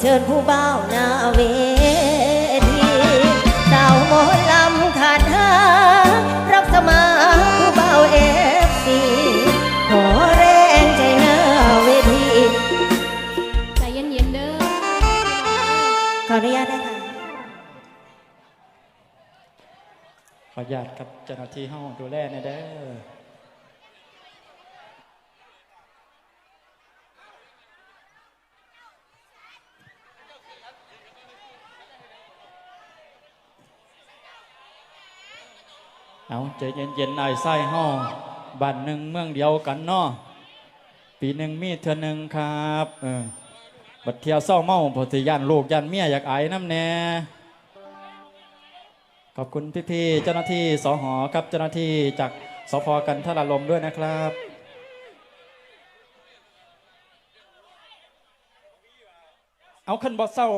เชิญผู้เบาหน้าเวทีสาวหมลำขาดหารับสมัครผู้เบาเอฟซีขอแรงใจหน้าเวทีใจเย็นๆเด้อขออนุญาตได้ค่ะขออนุญาตกับเจ้าหน้าที่ห้องดูแลหนเด้อ เอาใจเย็นๆหน่อยไส้ห้องบ้านหนึ่งเมืองเดียวกันเนาะปีหนึ่งมีเทือหนึ่งครับเออบัดเที่ยวเศร้าเมาพอสิย่านลูกย่านเมียอยากไอ้น้ำแน่ขอบคุณพี่ๆเจ้าหน้าที่สหอครับเจ้าหน้าที่จากสพกันทรลมด้วยนะครับเอาขึ้นบอสเศร้า